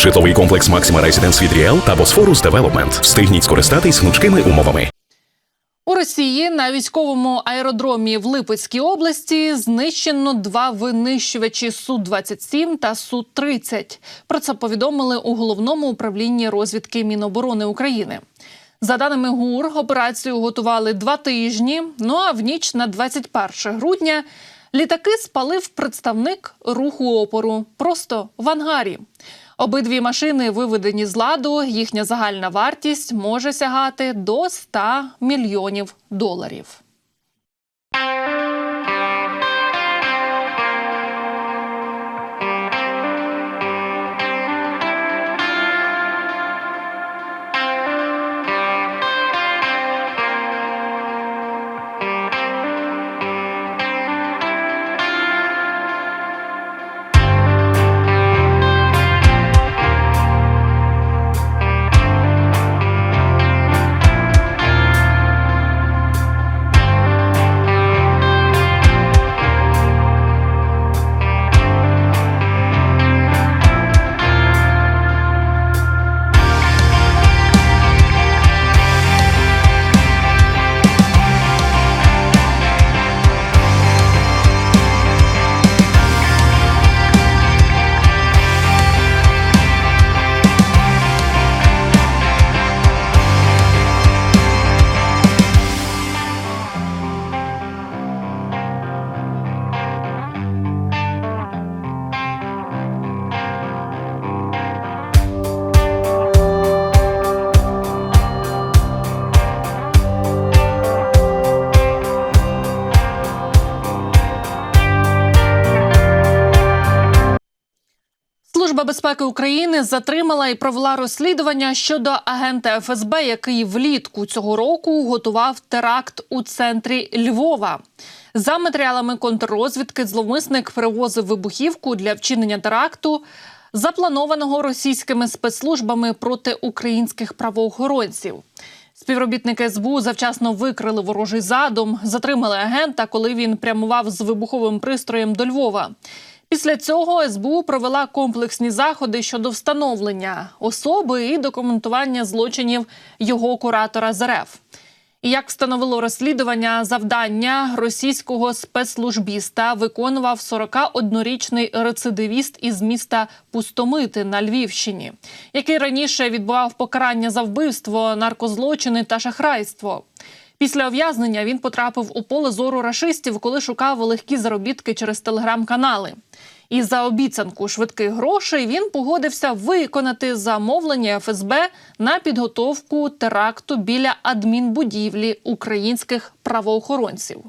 Житловий комплекс Maxima Residence від Ріел та Босфорус Девелопмент. Встигніть скористатись гнучкими умовами. У Росії на військовому аеродромі в Липецькій області знищено два винищувачі су 27 та су 30 Про це повідомили у головному управлінні розвідки Міноборони України. За даними ГУР, операцію готували два тижні. Ну а в ніч на 21 грудня літаки спалив представник руху опору просто в ангарі. Обидві машини виведені з ладу. Їхня загальна вартість може сягати до 100 мільйонів доларів. Безпеки України затримала і провела розслідування щодо агента ФСБ, який влітку цього року готував теракт у центрі Львова. За матеріалами контррозвідки, зловмисник перевозив вибухівку для вчинення теракту, запланованого російськими спецслужбами проти українських правоохоронців. Співробітники СБУ завчасно викрили ворожий задум, затримали агента, коли він прямував з вибуховим пристроєм до Львова. Після цього СБУ провела комплексні заходи щодо встановлення особи і документування злочинів його куратора з РФ. І як встановило розслідування, завдання російського спецслужбіста виконував 41-річний рецидивіст із міста Пустомити на Львівщині, який раніше відбував покарання за вбивство, наркозлочини та шахрайство. Після ув'язнення він потрапив у поле зору рашистів, коли шукав легкі заробітки через телеграм-канали. І за обіцянку швидких грошей він погодився виконати замовлення ФСБ на підготовку теракту біля адмінбудівлі українських правоохоронців.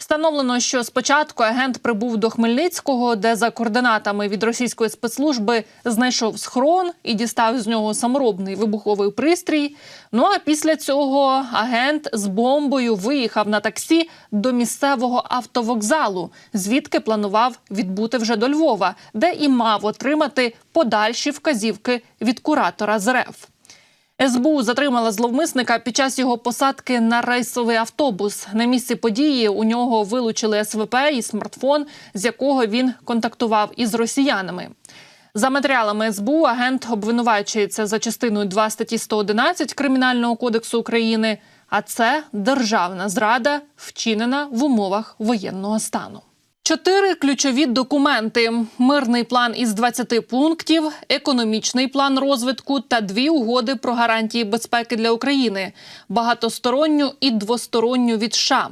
Встановлено, що спочатку агент прибув до Хмельницького, де за координатами від російської спецслужби знайшов схрон і дістав з нього саморобний вибуховий пристрій. Ну а після цього агент з бомбою виїхав на таксі до місцевого автовокзалу, звідки планував відбути вже до Львова, де і мав отримати подальші вказівки від куратора з РФ. СБУ затримала зловмисника під час його посадки на рейсовий автобус. На місці події у нього вилучили СВП і смартфон, з якого він контактував із росіянами. За матеріалами СБУ агент обвинувачується за частиною 2 статті 111 Кримінального кодексу України. А це державна зрада, вчинена в умовах воєнного стану. Чотири ключові документи: мирний план із 20 пунктів, економічний план розвитку та дві угоди про гарантії безпеки для України, багатосторонню і двосторонню від США.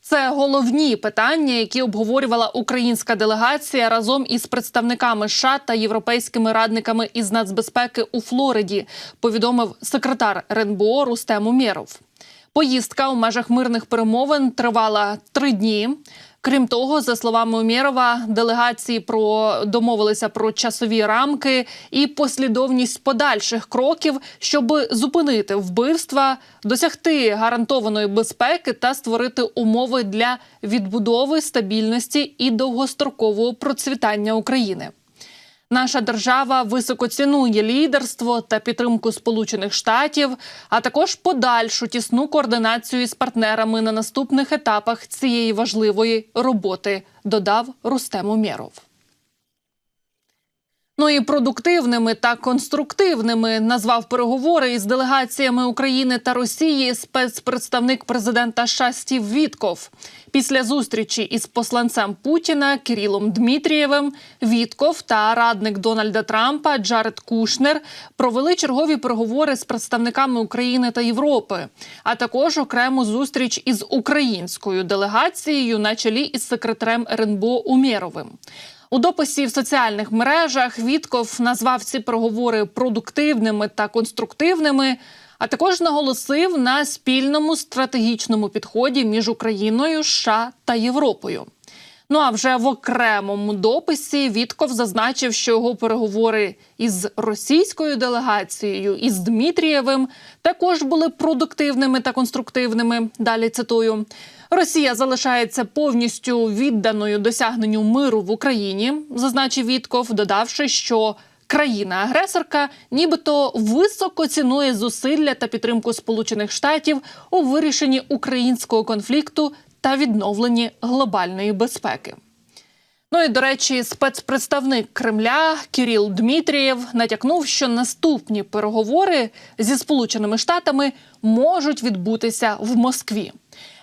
Це головні питання, які обговорювала українська делегація разом із представниками США та європейськими радниками із нацбезпеки у Флориді. Повідомив секретар РНБО Рустем Умєров. Поїздка у межах мирних перемовин тривала три дні. Крім того, за словами Умєрова, делегації про домовилися про часові рамки і послідовність подальших кроків, щоб зупинити вбивства, досягти гарантованої безпеки та створити умови для відбудови стабільності і довгострокового процвітання України. Наша держава високо цінує лідерство та підтримку Сполучених Штатів, а також подальшу тісну координацію із партнерами на наступних етапах цієї важливої роботи, додав Рустем Умєров. Ну і продуктивними та конструктивними назвав переговори із делегаціями України та Росії спецпредставник президента США Стів Вітков. Після зустрічі із посланцем Путіна Кирилом Дмитрієвим Вітков та радник Дональда Трампа Джаред Кушнер провели чергові переговори з представниками України та Європи, а також окрему зустріч із українською делегацією на чолі із секретарем РНБО Умєровим. У дописі в соціальних мережах Вітков назвав ці переговори продуктивними та конструктивними, а також наголосив на спільному стратегічному підході між Україною, США та Європою. Ну а вже в окремому дописі Вітков зазначив, що його переговори із російською делегацією із Дмитрієвим також були продуктивними та конструктивними. Далі цитую. Росія залишається повністю відданою досягненню миру в Україні, зазначив Вітков, додавши, що країна-агресорка нібито високо цінує зусилля та підтримку Сполучених Штатів у вирішенні українського конфлікту та відновленні глобальної безпеки. Ну і до речі, спецпредставник Кремля Кіріл Дмитрієв натякнув, що наступні переговори зі Сполученими Штатами можуть відбутися в Москві.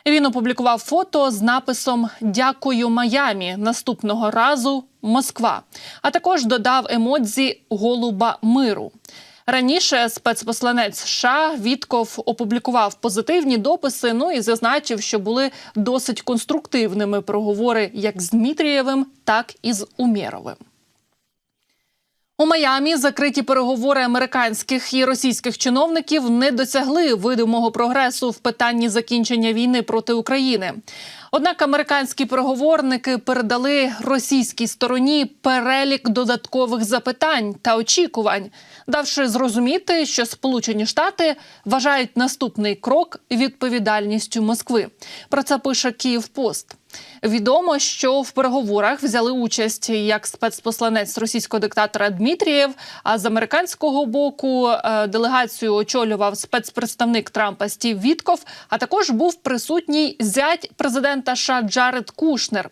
Він опублікував фото з написом Дякую Майамі наступного разу Москва. А також додав емодзі голуба миру. Раніше спецпосланець США Вітков опублікував позитивні дописи. Ну і зазначив, що були досить конструктивними переговори як з Дмитрієвим, так і з Умєровим. У Майамі закриті переговори американських і російських чиновників не досягли видимого прогресу в питанні закінчення війни проти України. Однак американські переговорники передали російській стороні перелік додаткових запитань та очікувань, давши зрозуміти, що Сполучені Штати вважають наступний крок відповідальністю Москви. Про це пише Київпост. Відомо, що в переговорах взяли участь як спецпосланець російського диктатора Дмитрієв, а з американського боку е, делегацію очолював спецпредставник Трампа Стів Вітков, а також був присутній зять президента США Джаред Кушнер.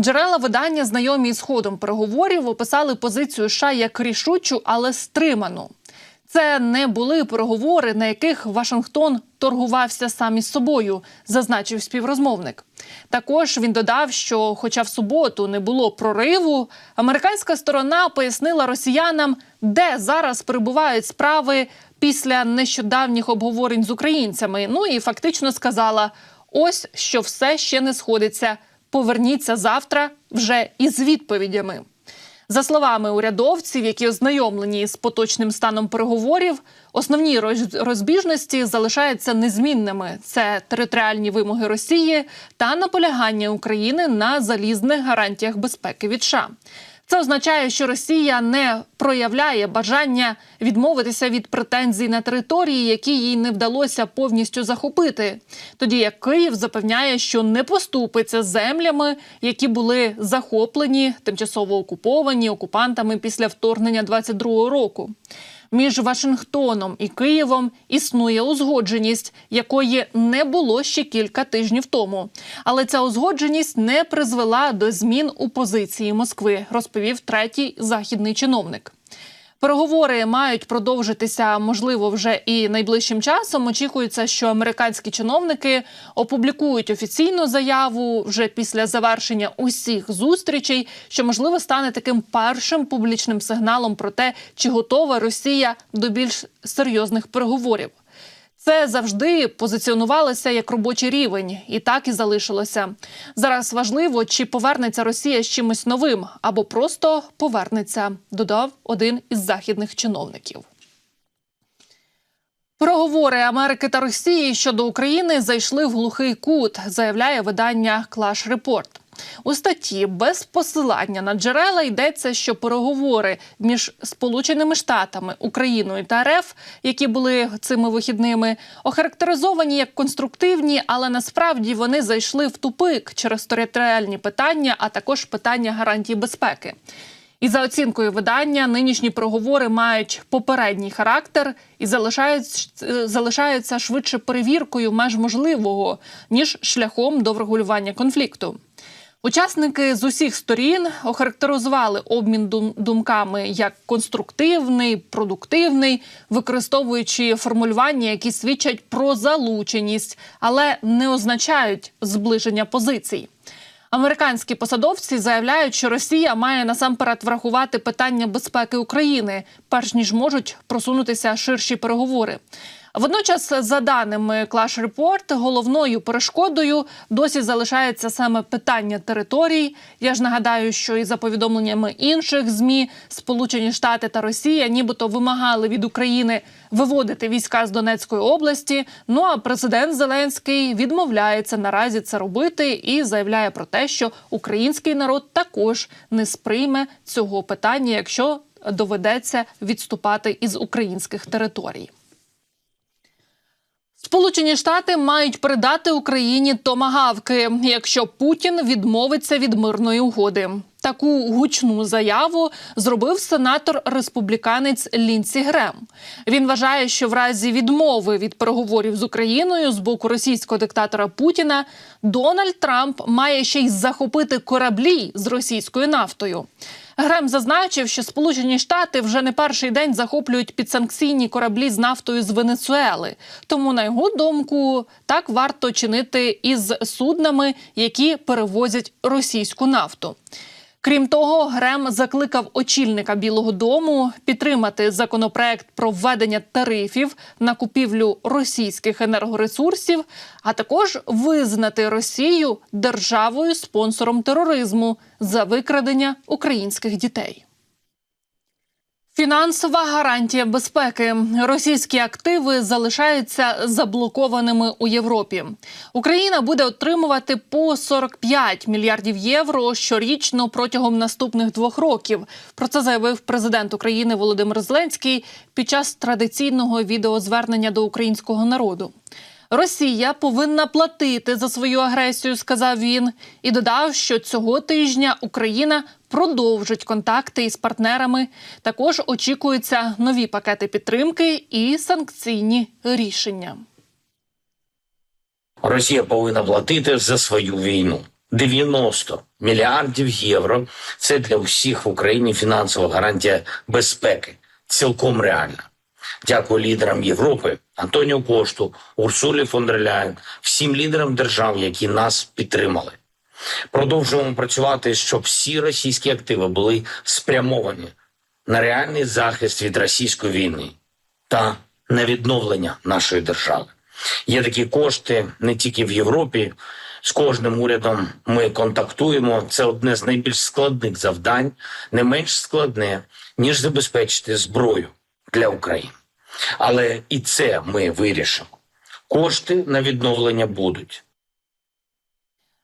Джерела видання, знайомі з ходом переговорів, описали позицію США як рішучу, але стриману. Це не були переговори, на яких Вашингтон торгувався сам із собою, зазначив співрозмовник. Також він додав, що, хоча в суботу не було прориву, американська сторона пояснила росіянам, де зараз перебувають справи після нещодавніх обговорень з українцями. Ну і фактично сказала: ось що все ще не сходиться. Поверніться завтра вже із відповідями. За словами урядовців, які ознайомлені з поточним станом переговорів, основні розбіжності залишаються незмінними: це територіальні вимоги Росії та наполягання України на залізних гарантіях безпеки від США. Це означає, що Росія не проявляє бажання відмовитися від претензій на території, які їй не вдалося повністю захопити. Тоді як Київ запевняє, що не поступиться землями, які були захоплені, тимчасово окуповані окупантами після вторгнення 22-го року. Між Вашингтоном і Києвом існує узгодженість, якої не було ще кілька тижнів тому. Але ця узгодженість не призвела до змін у позиції Москви, розповів третій західний чиновник. Переговори мають продовжитися, можливо, вже і найближчим часом. Очікується, що американські чиновники опублікують офіційну заяву вже після завершення усіх зустрічей, що можливо стане таким першим публічним сигналом про те, чи готова Росія до більш серйозних переговорів. Це завжди позиціонувалося як робочий рівень, і так і залишилося. Зараз важливо, чи повернеться Росія з чимось новим або просто повернеться, додав один із західних чиновників. Переговори Америки та Росії щодо України зайшли в глухий кут, заявляє видання Clash Report. У статті без посилання на джерела йдеться, що переговори між Сполученими Штатами, Україною та РФ, які були цими вихідними, охарактеризовані як конструктивні, але насправді вони зайшли в тупик через територіальні питання, а також питання гарантій безпеки. І за оцінкою видання, нинішні переговори мають попередній характер і залишаються, залишаються швидше перевіркою меж можливого ніж шляхом до врегулювання конфлікту. Учасники з усіх сторін охарактеризували обмін думками як конструктивний, продуктивний, використовуючи формулювання, які свідчать про залученість, але не означають зближення позицій. Американські посадовці заявляють, що Росія має насамперед врахувати питання безпеки України, перш ніж можуть просунутися ширші переговори. Водночас, за даними Clash Report, головною перешкодою досі залишається саме питання територій. Я ж нагадаю, що і за повідомленнями інших змі Сполучені Штати та Росія, нібито вимагали від України виводити війська з Донецької області. Ну а президент Зеленський відмовляється наразі це робити і заявляє про те, що український народ також не сприйме цього питання, якщо доведеться відступати із українських територій. Сполучені Штати мають передати Україні томагавки, якщо Путін відмовиться від мирної угоди. Таку гучну заяву зробив сенатор республіканець Лінсі Грем. Він вважає, що в разі відмови від переговорів з Україною з боку російського диктатора Путіна Дональд Трамп має ще й захопити кораблі з російською нафтою. Грем зазначив, що Сполучені Штати вже не перший день захоплюють підсанкційні кораблі з нафтою з Венесуели. Тому, на його думку, так варто чинити із суднами, які перевозять російську нафту. Крім того, Грем закликав очільника Білого Дому підтримати законопроект про введення тарифів на купівлю російських енергоресурсів, а також визнати Росію державою спонсором тероризму за викрадення українських дітей. Фінансова гарантія безпеки. Російські активи залишаються заблокованими у Європі. Україна буде отримувати по 45 мільярдів євро щорічно протягом наступних двох років. Про це заявив президент України Володимир Зеленський під час традиційного відеозвернення до українського народу. Росія повинна платити за свою агресію, сказав він, і додав, що цього тижня Україна продовжить контакти із партнерами. Також очікуються нові пакети підтримки і санкційні рішення. Росія повинна платити за свою війну. 90 мільярдів євро це для всіх в Україні фінансова гарантія безпеки. Цілком реальна. Дякую лідерам Європи, Антоніо Кошту, Урсулі фон дер Ляєн, всім лідерам держав, які нас підтримали. Продовжуємо працювати, щоб всі російські активи були спрямовані на реальний захист від російської війни та на відновлення нашої держави. Є такі кошти не тільки в Європі. З кожним урядом ми контактуємо. Це одне з найбільш складних завдань, не менш складне, ніж забезпечити зброю для України. Але і це ми вирішимо. Кошти на відновлення будуть.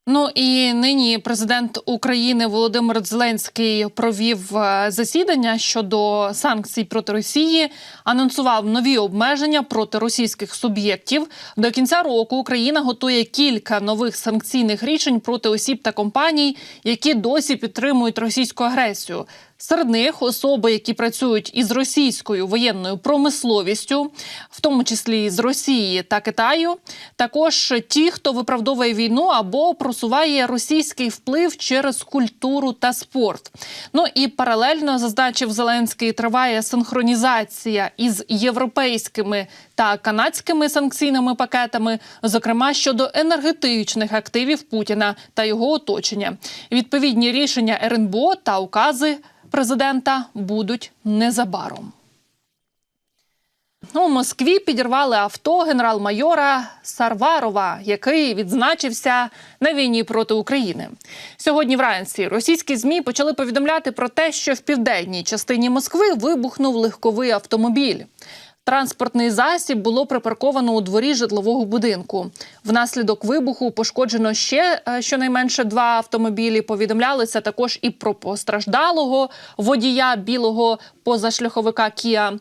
Ну і нині президент України Володимир Зеленський провів е, засідання щодо санкцій проти Росії, анонсував нові обмеження проти російських суб'єктів. До кінця року Україна готує кілька нових санкційних рішень проти осіб та компаній, які досі підтримують російську агресію. Серед них особи, які працюють із російською воєнною промисловістю, в тому числі з Росії та Китаю, також ті, хто виправдовує війну або просуває російський вплив через культуру та спорт. Ну і паралельно зазначив Зеленський, триває синхронізація із європейськими та канадськими санкційними пакетами, зокрема щодо енергетичних активів Путіна та його оточення. Відповідні рішення РНБО та укази президента будуть незабаром. У Москві підірвали авто генерал-майора Сарварова, який відзначився на війні проти України. Сьогодні вранці російські змі почали повідомляти про те, що в південній частині Москви вибухнув легковий автомобіль. Транспортний засіб було припарковано у дворі житлового будинку. Внаслідок вибуху пошкоджено ще е, щонайменше два автомобілі. Повідомлялися також і про постраждалого водія білого позашляховика Кія.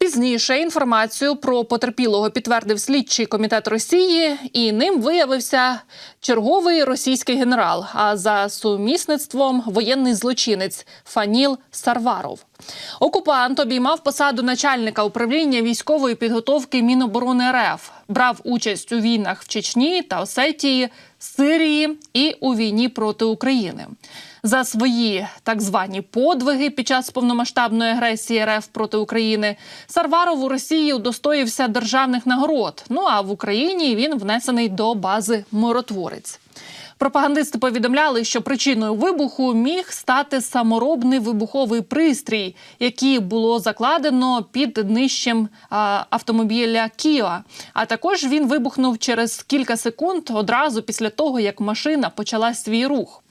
Пізніше інформацію про потерпілого підтвердив слідчий комітет Росії, і ним виявився черговий російський генерал, а за сумісництвом воєнний злочинець Фаніл Сарваров. Окупант обіймав посаду начальника управління військової підготовки Міноборони РФ, брав участь у війнах в Чечні та Осетії, Сирії і у війні проти України. За свої так звані подвиги під час повномасштабної агресії РФ проти України Сарваров у Росії удостоївся державних нагород. Ну а в Україні він внесений до бази миротворець. Пропагандисти повідомляли, що причиною вибуху міг стати саморобний вибуховий пристрій, який було закладено під днищем а, автомобіля Кіа. А також він вибухнув через кілька секунд одразу після того, як машина почала свій рух.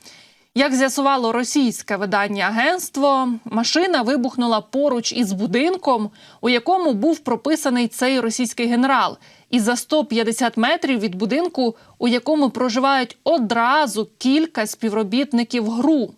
Як з'ясувало російське видання агентство, машина вибухнула поруч із будинком, у якому був прописаний цей російський генерал, і за 150 метрів від будинку, у якому проживають одразу кілька співробітників ГРУ.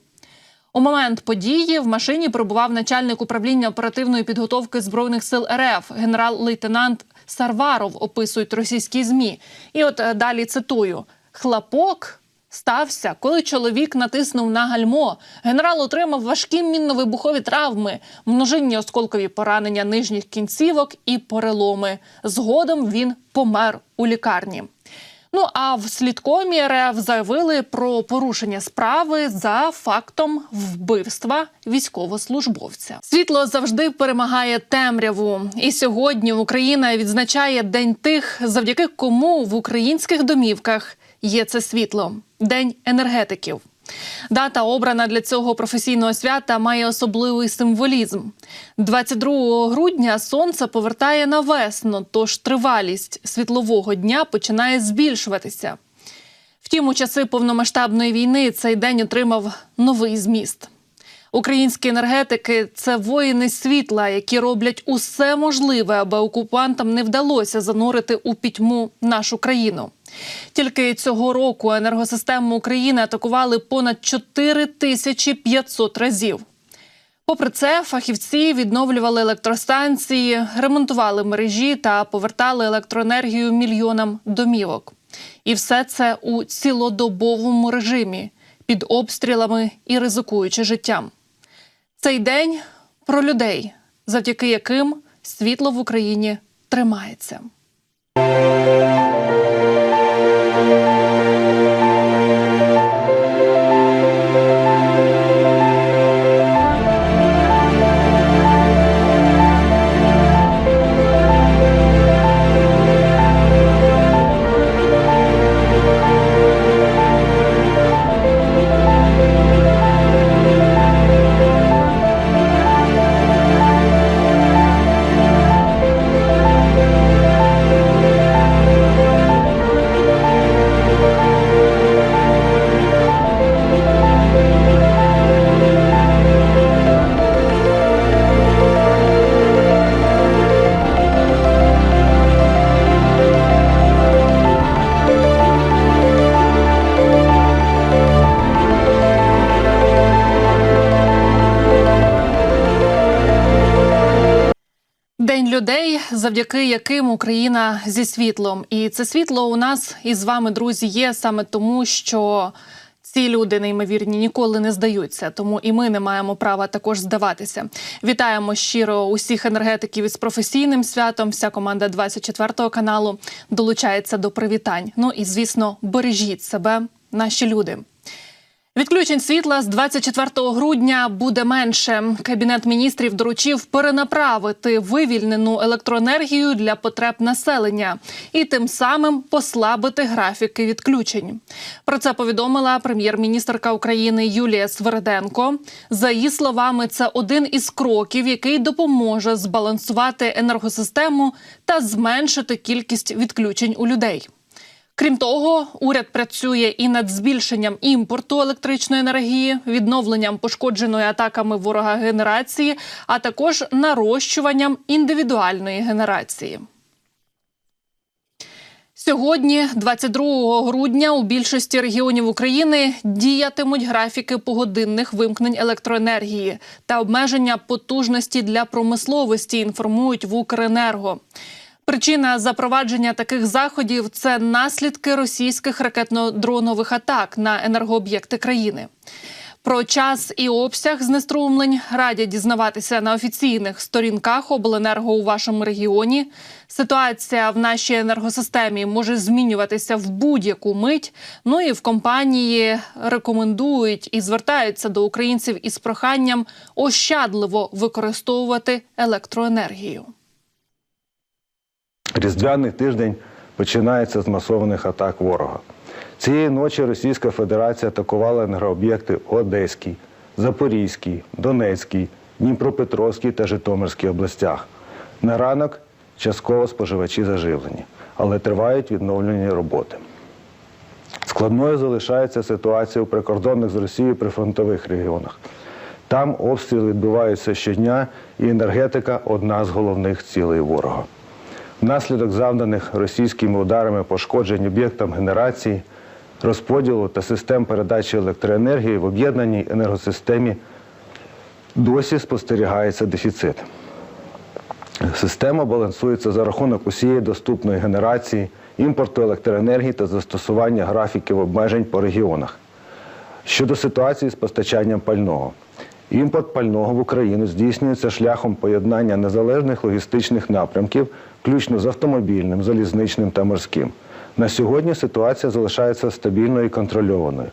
У момент події в машині перебував начальник управління оперативної підготовки збройних сил РФ, генерал-лейтенант Сарваров, описують російські змі. І от е, далі цитую: хлопок. Стався, коли чоловік натиснув на гальмо. Генерал отримав важкі мінно-вибухові травми, множинні осколкові поранення нижніх кінцівок і переломи. Згодом він помер у лікарні. Ну а в слідкомі РФ заявили про порушення справи за фактом вбивства військовослужбовця. Світло завжди перемагає темряву, і сьогодні Україна відзначає день тих, завдяки кому в українських домівках є це світло день енергетиків. Дата обрана для цього професійного свята має особливий символізм. 22 грудня сонце повертає на весну, тож тривалість світлового дня починає збільшуватися. Втім, у часи повномасштабної війни цей день отримав новий зміст. Українські енергетики це воїни світла, які роблять усе можливе, аби окупантам не вдалося занурити у пітьму нашу країну. Тільки цього року енергосистему України атакували понад 4500 разів. Попри це, фахівці відновлювали електростанції, ремонтували мережі та повертали електроенергію мільйонам домівок. І все це у цілодобовому режимі під обстрілами і ризикуючи життям. Цей день про людей, завдяки яким світло в Україні тримається. День людей, завдяки яким Україна зі світлом, і це світло у нас із вами, друзі, є саме тому, що ці люди неймовірні ніколи не здаються. Тому і ми не маємо права також здаватися. Вітаємо щиро усіх енергетиків із професійним святом. Вся команда 24 каналу долучається до привітань. Ну і звісно, бережіть себе, наші люди. Відключень світла з 24 грудня буде менше. Кабінет міністрів доручив перенаправити вивільнену електроенергію для потреб населення і тим самим послабити графіки відключень. Про це повідомила прем'єр-міністрка України Юлія Сверденко. За її словами, це один із кроків, який допоможе збалансувати енергосистему та зменшити кількість відключень у людей. Крім того, уряд працює і над збільшенням імпорту електричної енергії, відновленням пошкодженої атаками ворога генерації, а також нарощуванням індивідуальної генерації. Сьогодні, 22 грудня, у більшості регіонів України діятимуть графіки погодинних вимкнень електроенергії та обмеження потужності для промисловості. Інформують в Укренерго. Причина запровадження таких заходів це наслідки російських ракетно-дронових атак на енергооб'єкти країни. Про час і обсяг знеструмлень радять дізнаватися на офіційних сторінках обленерго у вашому регіоні. Ситуація в нашій енергосистемі може змінюватися в будь-яку мить. Ну і в компанії рекомендують і звертаються до українців із проханням ощадливо використовувати електроенергію. Різдвяний тиждень починається з масованих атак ворога. Цієї ночі Російська Федерація атакувала енергооб'єкти у Одеській, Запорізькій, Донецькій, Дніпропетровській та Житомирській областях. На ранок частково споживачі заживлені, але тривають відновлені роботи. Складною залишається ситуація у прикордонних з Росією прифронтових регіонах. Там обстріли відбуваються щодня, і енергетика одна з головних цілей ворога. Внаслідок завданих російськими ударами пошкоджень об'єктам генерації, розподілу та систем передачі електроенергії в об'єднаній енергосистемі досі спостерігається дефіцит. Система балансується за рахунок усієї доступної генерації, імпорту електроенергії та застосування графіків обмежень по регіонах. Щодо ситуації з постачанням пального. Імпорт пального в Україну здійснюється шляхом поєднання незалежних логістичних напрямків, включно з автомобільним, залізничним та морським. На сьогодні ситуація залишається стабільною і контрольованою.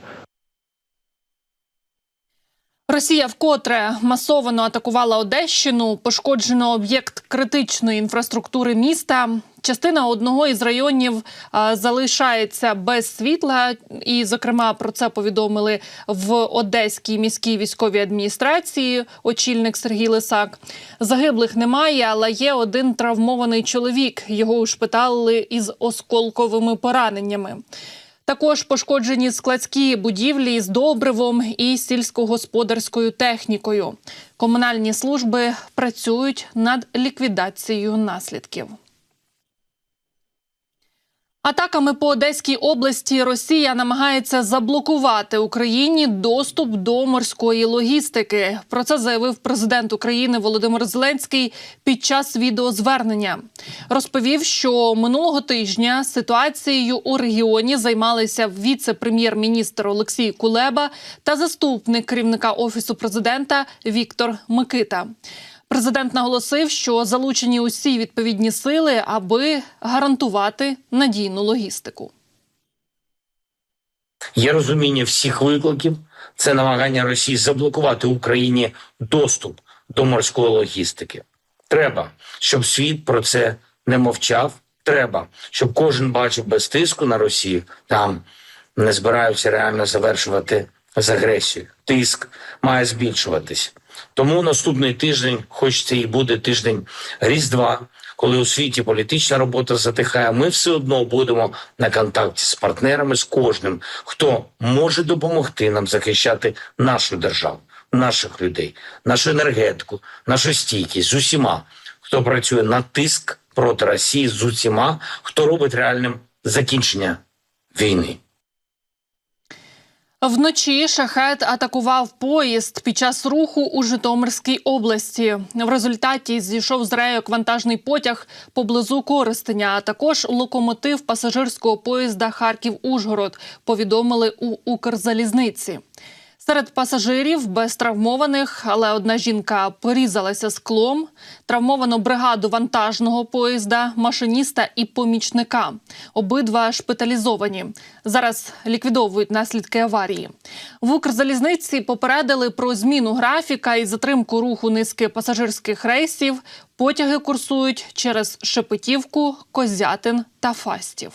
Росія вкотре масово атакувала Одещину. Пошкоджено об'єкт критичної інфраструктури міста. Частина одного із районів а, залишається без світла, і, зокрема, про це повідомили в Одеській міській військовій адміністрації. Очільник Сергій Лисак. Загиблих немає, але є один травмований чоловік. Його ушпиталили із осколковими пораненнями. Також пошкоджені складські будівлі з добривом і сільськогосподарською технікою. Комунальні служби працюють над ліквідацією наслідків. Атаками по Одеській області Росія намагається заблокувати Україні доступ до морської логістики. Про це заявив президент України Володимир Зеленський під час відеозвернення. Розповів, що минулого тижня ситуацією у регіоні займалися віце-прем'єр-міністр Олексій Кулеба та заступник керівника офісу президента Віктор Микита. Президент наголосив, що залучені усі відповідні сили, аби гарантувати надійну логістику. Є розуміння всіх викликів. Це намагання Росії заблокувати Україні доступ до морської логістики. Треба, щоб світ про це не мовчав. Треба, щоб кожен бачив без тиску на Росію. Там не збираються реально завершувати з агресією. Тиск має збільшуватись. Тому наступний тиждень, хоч це і буде тиждень Різдва, коли у світі політична робота затихає, ми все одно будемо на контакті з партнерами, з кожним, хто може допомогти нам захищати нашу державу, наших людей, нашу енергетику, нашу стійкість з усіма, хто працює на тиск проти Росії, з усіма, хто робить реальним закінчення війни. Вночі шахет атакував поїзд під час руху у Житомирській області. В результаті зійшов з рейок вантажний потяг поблизу Коростеня, а також локомотив пасажирського поїзда Харків-Ужгород. Повідомили у Укрзалізниці. Серед пасажирів без травмованих, але одна жінка порізалася склом. Травмовано бригаду вантажного поїзда, машиніста і помічника. Обидва шпиталізовані. Зараз ліквідовують наслідки аварії. В Укрзалізниці попередили про зміну графіка і затримку руху низки пасажирських рейсів. Потяги курсують через Шепетівку, Козятин та Фастів.